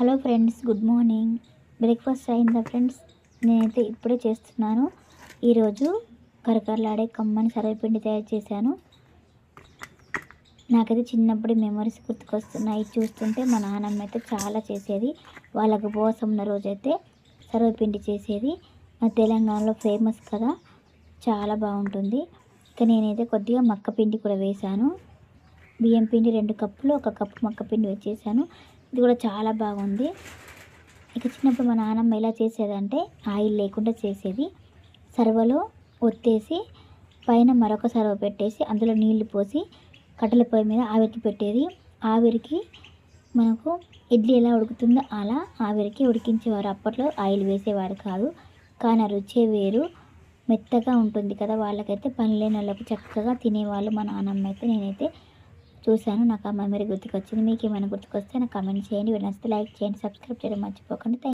Hello friends good morning. Breakfast అయిందా friends? నేనైతే ఇప్పుడే చేస్తున్నాను. ఈరోజు కరకరలాడే కమ్మని సర్వపిండి తయారు చేశాను. నాకైతే చిన్నప్పుడు మెమరీస్ గుర్తుకొస్తున్నాయి. చూస్తుంటే మా నాన్నమ్మ అయితే చాలా చేసేది. వాళ్ళకు ఉపవాసం ఉన్న రోజైతే సర్వపిండి చేసేది. మా తెలంగాణలో ఫేమస్ కదా చాలా బాగుంటుంది. ఇక నేనైతే కొద్దిగా మక్క పిండి కూడా వేశాను. బియ్యం పిండి రెండు కప్పులు ఒక కప్పు మక్క పిండి వచ్చేసాను ఇది కూడా చాలా బాగుంది. ఇక చిన్నప్పుడు మా నాన్నమ్మ ఎలా చేసేదంటే ఆయిల్ లేకుండా చేసేది. సర్వలో ఒత్తేసి పైన మరొక సర్వ పెట్టేసి అందులో నీళ్ళు పోసి కట్టెల పొయ్యి మీద ఆవిరికి పెట్టేది. ఆవిరికి మనకు ఇడ్లీ ఎలా ఉడుకుతుందో అలా ఆవిరికి ఉడికించేవారు. అప్పట్లో ఆయిల్ వేసేవారు కాదు. కానీ ఆ రుచే వేరు. మెత్తగా ఉంటుంది కదా వాళ్ళకైతే పని లేని వాళ్ళకు చక్కగా తినేవాళ్ళు మా నాన్నమ్మ అయితే నేనైతే. చూశాను. నాకు ఆ మెమరీ గుర్తుకొచ్చింది. మీకు ఏమైనా గుర్తుకొస్తే నాకు కమెంట్ చేయండి. నచ్చితే లైక్ చేయండి. సబ్స్క్రైబ్ చేయడం మర్చిపోకండి.